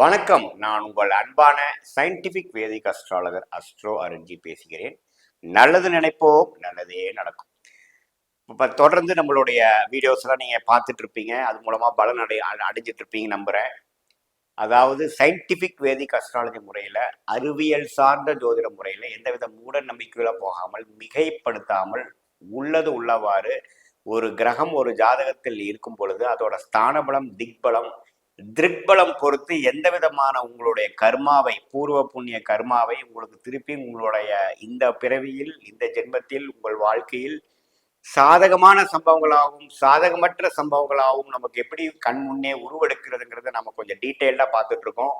வணக்கம். நான் உங்கள் அன்பான scientific Vedic astrologer astro Arunji பேசுகிறேன். நல்லது நினைப்போம் நல்லதே நடக்கும். இப்போ தொடர்ந்து நம்மளுடைய வீடியோஸ்லாம் நீங்கள் பார்த்துட்டு இருப்பீங்க. அது மூலமாக பலன் அடை அடைஞ்சிட்டு இருப்பீங்க நம்புகிறேன் அதாவது சயின்டிஃபிக் வேதிக் அஸ்ட்ராலஜி முறையில் அறிவியல் சார்ந்த ஜோதிட முறையில் எந்தவித மூட நம்பிக்கையில போகாமல் மிகைப்படுத்தாமல் உள்ளது உள்ளவாறு ஒரு கிரகம் ஒரு ஜாதகத்தில் இருக்கும் பொழுது அதோட ஸ்தானபலம் திக்பலம் திருக்பலம் பொறுத்து எந்த விதமான உங்களுடைய கர்மாவை பூர்வ புண்ணிய கர்மாவை உங்களுக்கு திருப்பி உங்களுடைய இந்த பிறவியில் இந்த ஜென்மத்தில் உங்கள் வாழ்க்கையில் சாதகமான சம்பவங்களாகவும் சாதகமற்ற சம்பவங்களாகவும் நமக்கு எப்படி கண் முன்னே உருவெடுக்கிறதுங்கிறத நம்ம கொஞ்சம் டீட்டெயிலாக பார்த்துட்டு இருக்கோம்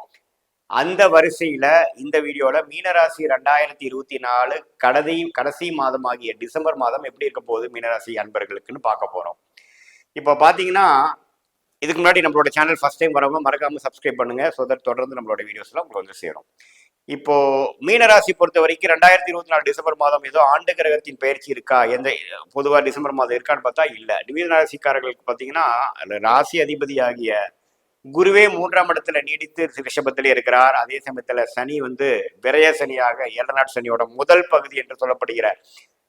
அந்த வரிசையில இந்த வீடியோல மீனராசி ரெண்டாயிரத்தி இருபத்தி நாலு கடைசி கடைசி மாதமாகிய டிசம்பர் மாதம் எப்படி இருக்க போகுது மீனராசி அன்பர்களுக்குன்னு பார்க்க போறோம். இப்போ பார்த்தீங்கன்னா இதுக்கு முன்னாடி நம்மளோட சேனல் ஃபஸ்ட் டைம் வரவங்க மறக்காம சப்ஸ்கிரைப் பண்ணுங்க. ஸோ தட் தொடர்ந்து நம்மளோட வீடியோஸ்லாம் உங்களுக்கு வந்து சேரும். இப்போ மீனராசி பொறுத்த வரைக்கும் ரெண்டாயிரத்தி இருபத்தி நாலு டிசம்பர் மாதம் ஏதோ ஆண்டு கிரகத்தின் பயிற்சி இருக்கா? எந்த பொதுவாக டிசம்பர் மாதம் இருக்கான்னு பார்த்தா இல்லை. மீனராசிக்காரர்களுக்கு பார்த்தீங்கன்னா ராசி ராசி அதிபதியாகிய குருவே மூன்றாம் இடத்துல நீடித்து ரிஷபத்திலே இருக்கிறார். அதே சமயத்துல சனி வந்து விரய சனியாக ஏழநாட் சனியோட முதல் பகுதி என்று சொல்லப்படுகிற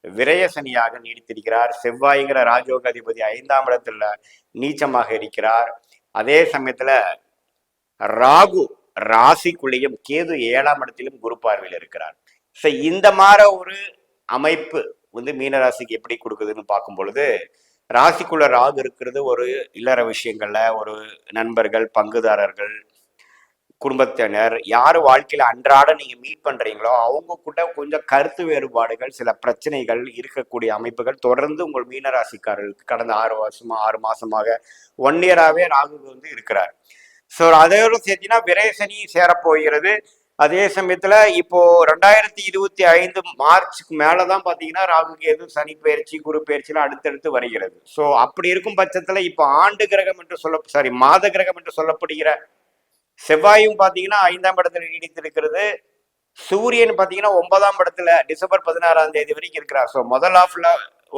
விரயசனியாக நீடித்திருக்கிறார். செவ்வாய்ங்கிற ராஜோக அதிபதி ஐந்தாம் இடத்துல நீச்சமாக இருக்கிறார். அதே சமயத்துல ராகு ராசிக்குள்ளேயும் கேது ஏழாம் இடத்திலும் குரு பார்வையில் இருக்கிறார். ஸோ இந்த மாதிரி ஒரு அமைப்பு வந்து மீனராசிக்கு எப்படி கொடுக்குதுன்னு பார்க்கும் பொழுது ராசிக்குள்ள ராகு இருக்கிறது ஒரு இல்லற விஷயங்கள்ல ஒரு நண்பர்கள் பங்குதாரர்கள் குடும்பத்தினர் யார் வாழ்க்கையில அன்றாட நீங்க மீட் பண்றீங்களோ அவங்க கூட கொஞ்சம் கருத்து வேறுபாடுகள் சில பிரச்சனைகள் இருக்கக்கூடிய அமைப்புகள் தொடர்ந்து உங்கள் மீனராசிக்காரர்களுக்கு கடந்த ஆறு வருஷமா ஆறு மாசமாக ஒன் இயராகவே ராகு வந்து இருக்கிறார். ஸோ அதோடு சேர்த்தினா விரயசனி சேரப்போகிறது. அதே சமயத்துல இப்போ ரெண்டாயிரத்தி இருபத்தி ஐந்து மார்ச்சுக்கு மேலதான் பாத்தீங்கன்னா ராகு கேது சனி பயிற்சி குரு பயிற்சிலாம் அடுத்தடுத்து வருகிறது. ஸோ அப்படி இருக்கும் பட்சத்துல இப்போ ஆண்டு கிரகம் என்று சொல்ல சாரி மாத கிரகம் என்று சொல்லப்படுகிற செவ்வாயும் பார்த்தீங்கன்னா ஐந்தாம் இடத்துல நீடித்திருக்கிறது. சூரியன் பார்த்தீங்கன்னா ஒன்பதாம் இடத்துல டிசம்பர் பதினாறாம் தேதி வரைக்கும் இருக்கிறார். ஸோ முதல் ஆஃப்ல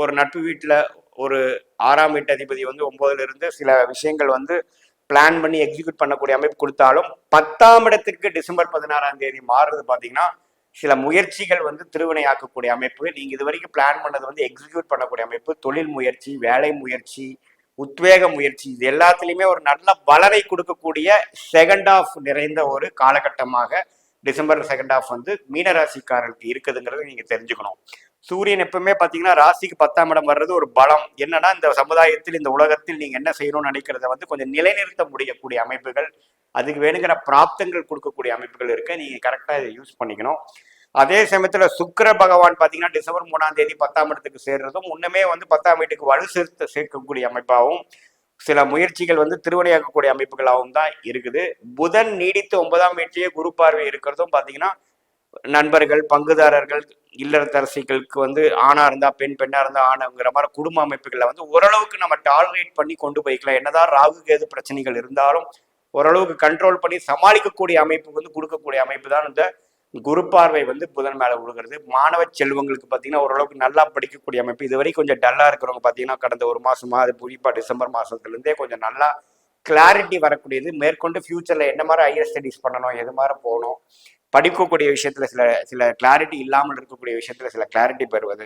ஒரு நட்பு வீட்டில் ஒரு ஆறாம் வீட்டு அதிபதி வந்து ஒன்பதுல இருந்து சில விஷயங்கள் வந்து பிளான் பண்ணி எக்ஸிக்யூட் பண்ணக்கூடிய அமைப்பு கொடுத்தாலும் பத்தாம் இடத்திற்கு டிசம்பர் பதினாறாம் தேதி மாறுறது பார்த்தீங்கன்னா சில முயற்சிகள் வந்து திருவினையாக்கக்கூடிய அமைப்பு. நீங்கள் இது வரைக்கும் பிளான் பண்ணது வந்து எக்ஸிக்யூட் பண்ணக்கூடிய அமைப்பு. தொழில் முயற்சி வேலை முயற்சி உத்வேக முயற்சி. இது எல்லாத்துலேயுமே ஒரு நல்ல பலனை கொடுக்கக்கூடிய செகண்ட் ஆஃப் நிறைந்த ஒரு காலகட்டமாக டிசம்பர் செகண்ட் ஆஃப் வந்து மீனராசிக்காரர்களுக்கு இருக்குதுங்கிறத நீங்க தெரிஞ்சுக்கணும். சூரியன் எப்பவுமே பாத்தீங்கன்னா ராசிக்கு பத்தாம் இடம் வர்றது ஒரு பலம். என்னன்னா இந்த சமுதாயத்தில் இந்த உலகத்தில் நீங்க என்ன செய்யணும்னு நினைக்கிறத வந்து கொஞ்சம் நிலைநிறுத்த முடியக்கூடிய அமைப்புகள் அதுக்கு வேணுங்கிற பிராப்தங்கள் கொடுக்கக்கூடிய அமைப்புகள் இருக்கு நீங்க கரெக்டா இதை யூஸ் பண்ணிக்கணும். அதே சமயத்துல சுக்கிர பகவான் பாத்தீங்கன்னா டிசம்பர் மூணாம் தேதி பத்தாம் இடத்துக்கு சேர்றதும் முன்னமே வந்து பத்தாம் வீட்டுக்கு வலு சேர்த்து சேர்க்கக்கூடிய அமைப்பாகவும் சில முயற்சிகள் வந்து திருவினையாக்கக்கூடிய அமைப்புகளாகவும் தான் இருக்குது. புதன் நீடித்து ஒன்பதாம் வீட்டிலேயே குரு பார்வை இருக்கிறதும் பாத்தீங்கன்னா நண்பர்கள் பங்குதாரர்கள் இல்லத்தரசிகளுக்கு வந்து ஆணா இருந்தா பெண் பெண்ணா இருந்தா ஆணுங்கிற மாதிரி குடும்ப அமைப்புகளை வந்து ஓரளவுக்கு நம்ம டாலரேட் பண்ணி கொண்டு போய்க்கலாம். என்னதான் ராகு கேது பிரச்சனைகள் இருந்தாலும் ஓரளவுக்கு கண்ட்ரோல் பண்ணி சமாளிக்கக்கூடிய அமைப்பு வந்து கொடுக்கக்கூடிய அமைப்பு தான் இந்த குரு பார்வை வந்து புதன் மேல விழுகிறது மாணவ செல்வங்களுக்கு பார்த்தீங்கன்னா ஓரளவுக்கு நல்லா படிக்கக்கூடிய அமைப்பு. இது வரைக்கும் கொஞ்சம் டல்லா இருக்கிறவங்க பார்த்தீங்கன்னா கடந்த ஒரு மாசமா அது குறிப்பா டிசம்பர் மாசத்துல இருந்தே கொஞ்சம் நல்லா கிளாரிட்டி வரக்கூடியது. மேற்கொண்டு ஃபியூச்சர்ல என்ன மாதிரி ஹையர் ஸ்டடிஸ் பண்ணணும் எது மாதிரி போகணும் படிக்கக்கூடிய விஷயத்துல சில சில கிளாரிட்டி இல்லாமல் இருக்கக்கூடிய விஷயத்துல சில கிளாரிட்டி பெறுவது.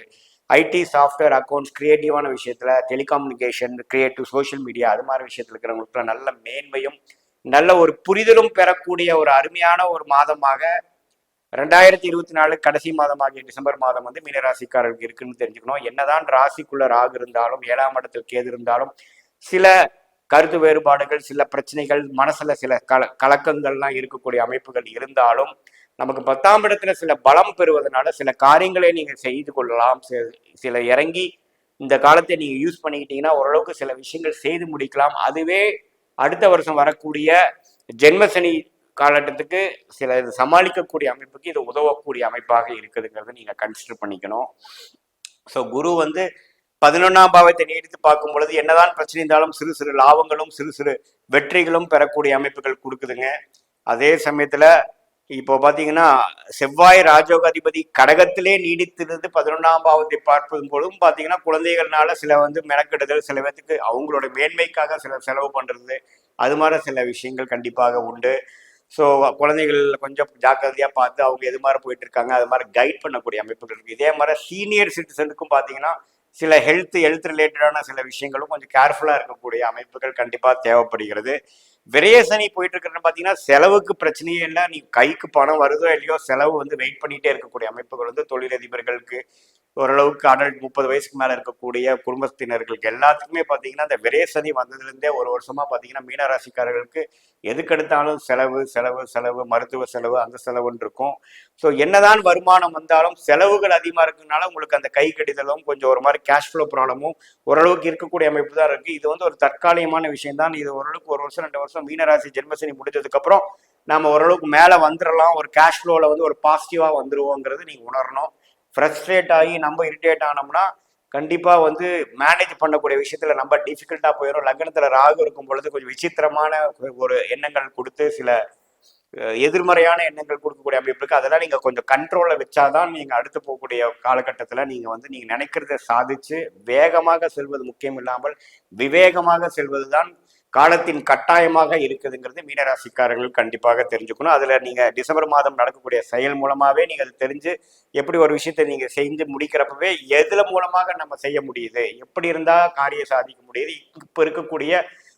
ஐடி சாஃப்ட்வேர் அக்கௌண்ட்ஸ் கிரியேட்டிவான விஷயத்துல டெலிகம்யூனிகேஷன் கிரியேட்டிவ் சோஷியல் மீடியா அது மாதிரி விஷயத்துல இருக்கிறவங்களுக்கு நல்ல மேன்மையும் நல்ல ஒரு புரிதலும் பெறக்கூடிய ஒரு அருமையான ஒரு மாதமாக ரெண்டாயிரத்தி இருபத்தி நாலு கடைசி மாதமாகிய டிசம்பர் மாதம் வந்து மீனராசிக்காரர்களுக்கு இருக்குன்னு தெரிஞ்சுக்கணும். என்னதான் ராசிக்குள்ள ராகு இருந்தாலும் ஏழாம் இடத்தில் கேது இருந்தாலும் சில கருத்து வேறுபாடுகள் சில பிரச்சனைகள் மனசுல சில கல கலக்கங்கள்லாம் இருக்கக்கூடிய அமைப்புகள் இருந்தாலும் நமக்கு பத்தாம் இடத்துல சில பலம் பெறுவதனால சில காரியங்களை நீங்க செய்து கொள்ளலாம். சில இறங்கி இந்த காலத்தை நீங்க யூஸ் பண்ணிக்கிட்டீங்கன்னா ஓரளவுக்கு சில விஷயங்கள் செய்து முடிக்கலாம். அதுவே அடுத்த வருஷம் வரக்கூடிய ஜென்மசனி காலகட்டத்துக்கு சில இது சமாளிக்கக்கூடிய அமைப்புக்கு இது உதவக்கூடிய அமைப்பாக இருக்குதுங்கிறத நீங்கள் கன்சிடர் பண்ணிக்கணும். ஸோ குரு வந்து பதினொன்றாம் பாவத்தை நீடித்து பார்க்கும் பொழுது என்னதான் பிரச்சனை இருந்தாலும் சிறு சிறு லாபங்களும் சிறு சிறு வெற்றிகளும் பெறக்கூடிய அமைப்புகள் கொடுக்குதுங்க. அதே சமயத்தில் இப்போ பார்த்தீங்கன்னா செவ்வாய் ராஜோக அதிபதி கடகத்திலே நீடித்திருந்து பதினொன்றாம் பாவத்தை பார்ப்பதும் பொழுதும் பார்த்தீங்கன்னா குழந்தைகள்னால சில வந்து மெனக்கெடுதல் சில பேத்துக்கு அவங்களோட மேன்மைக்காக சில செலவு பண்ணுறது அது மாதிரி சில விஷயங்கள் கண்டிப்பாக உண்டு. ஸோ குழந்தைகள் கொஞ்சம் ஜாக்கிரதையாக பார்த்து அவங்க எது மாதிரி போயிட்டு இருக்காங்க அது மாதிரி கைட் பண்ணக்கூடிய அமைப்புகள் இருக்குது இதே மாதிரி சீனியர் சிட்டிசனுக்கும் பார்த்தீங்கன்னா சில ஹெல்த் ஹெல்த் ரிலேட்டடான சில விஷயங்களும் கொஞ்சம் கேர்ஃபுல்லாக இருக்கக்கூடிய அமைப்புகள் கண்டிப்பாக தேவைப்படுகிறது. விரயசனி போயிட்டு இருக்கிறன்னு பார்த்தீங்கன்னா செலவுக்கு பிரச்சனையே இல்லை. நீ கைக்கு பணம் வருதோ இல்லையோ செலவு வந்து வெயிட் பண்ணிட்டே இருக்கக்கூடிய அமைப்புகள் வந்து தொழிலதிபர்களுக்கு ஓரளவுக்கு அடல்ட் முப்பது வயசுக்கு மேலே இருக்கக்கூடிய குடும்பத்தினர்களுக்கு எல்லாத்துக்குமே பார்த்தீங்கன்னா இந்த விரேசனி வந்ததுலேருந்தே ஒரு வருஷமா பார்த்தீங்கன்னா மீனராசிக்காரர்களுக்கு எதுக்கெடுத்தாலும் செலவு செலவு செலவு மருத்துவ செலவு அந்த செலவுன்னு இருக்கும். ஸோ என்னதான் வருமானம் வந்தாலும் செலவுகள் அதிகமாக இருக்குனால உங்களுக்கு அந்த கை கடிதலும் கொஞ்சம் ஒரு மாதிரி கேஷ் ஃப்ளோ ப்ராப்ளமும் ஓரளவுக்கு இருக்கக்கூடிய அமைப்பு தான் இருக்கு. இது வந்து ஒரு தற்காலிகமான விஷயம் தான் இது ஓரளவுக்கு ஒரு வருஷம் ரெண்டு வருஷம் மீனராசி ஜென்மசனி முடிஞ்சதுக்கப்புறம் நம்ம ஓரளவுக்கு மேலே வந்துடலாம் ஒரு கேஷ் ஃப்ளோவில் வந்து ஒரு பாசிட்டிவாக வந்துருவோங்கிறது நீங்கள் உணரணும். ஃப்ரஸ்ட்ரேட் ஆகி நம்ம இரிட்டேட் ஆனோம்னா கண்டிப்பாக வந்து மேனேஜ் பண்ணக்கூடிய விஷயத்தில் நம்ம டிஃபிகல்ட்டாக போயிடும் லக்னத்தில் ராகு இருக்கும் பொழுது கொஞ்சம் விசித்திரமான ஒரு எண்ணங்கள் கொடுத்து சில எதிர்மறையான எண்ணங்கள் கொடுக்கக்கூடிய அமைப்பு இருக்கு. அதெல்லாம் நீங்கள் கொஞ்சம் கண்ட்ரோலில் வச்சாதான் நீங்கள் அடுத்து போகக்கூடிய காலகட்டத்தில் நீங்கள் வந்து நீங்கள் நினைக்கிறத சாதிச்சு வேகமாக செல்வது முக்கியம் இல்லாமல் விவேகமாக செல்வது தான் காலத்தின் கட்டாயமாக இருக்குதுங்கிறது மீனராசிக்காரர்கள் கண்டிப்பாக தெரிஞ்சுக்கணும். அதில் நீங்கள் டிசம்பர் மாதம் நடக்கக்கூடிய செயல் மூலமாகவே நீங்கள் தெரிஞ்சு எப்படி ஒரு விஷயத்தை நீங்கள் செஞ்சு முடிக்கிறப்பவே எதில் மூலமாக நம்ம செய்ய முடியுது? எப்படி இருந்தால் காரியம் சாதிக்க முடியுது? இப்போ இருக்கக்கூடிய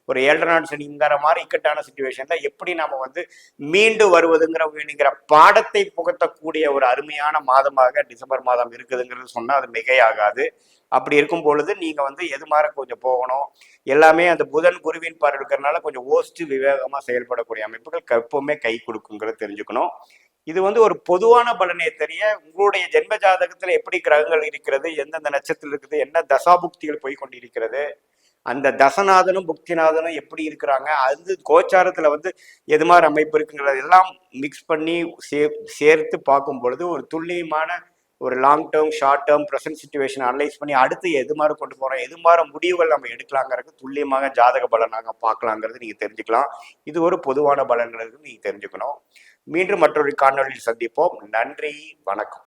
ஒரு ஏழரை நாள் சனிங்கிற மாதிரி இக்கட்டான சுச்சுவேஷன்ல எப்படி நாம வந்து மீண்டு வருவதுங்கிற பாடத்தை புகத்தக்கூடிய ஒரு அருமையான மாதமாக டிசம்பர் மாதம் இருக்குதுங்கிறது சொன்னா அது மிகையாகாது. அப்படி இருக்கும் பொழுது நீங்க வந்து எது மாதிரி கொஞ்சம் போகணும். எல்லாமே அந்த புதன் குருவின் பார்வை இருக்கிறதுனால கொஞ்சம் ஓஸ்ட் விவேகமா செயல்படக்கூடிய அமைப்புகள் எப்பவுமே கை கொடுக்குங்கிறத தெரிஞ்சுக்கணும். இது வந்து ஒரு பொதுவான பலனே தெரிய உங்களுடைய ஜென்ம ஜாதகத்துல எப்படி கிரகங்கள் இருக்கிறது எந்தெந்த நட்சத்திரம் இருக்குது என்ன தசாபுக்திகள் போய் கொண்டிருக்கிறது அந்த தசநாதனும் புக்திநாதனும் எப்படி இருக்கிறாங்க? அது கோச்சாரத்துல வந்து எது மாதிரி அமைப்பு இருக்குங்கிறது எல்லாம் மிக்ஸ் பண்ணி சே சேர்த்து பார்க்கும் பொழுது ஒரு துல்லியமான ஒரு long term short term present situation analyse பண்ணி அடுத்து எது மாதிரி கொண்டு போகிறோம் எது மாதிரி முடிவுகள் நம்ம எடுக்கலாங்கிறது துல்லியமாக ஜாதக பலனாக பார்க்கலாங்கிறது நீங்கள் தெரிஞ்சுக்கலாம். இது ஒரு பொதுவான பலன்கிறது நீங்கள் தெரிஞ்சுக்கணும். மீண்டும் மற்றொரு காணொளியில் சந்திப்போம். நன்றி வணக்கம்.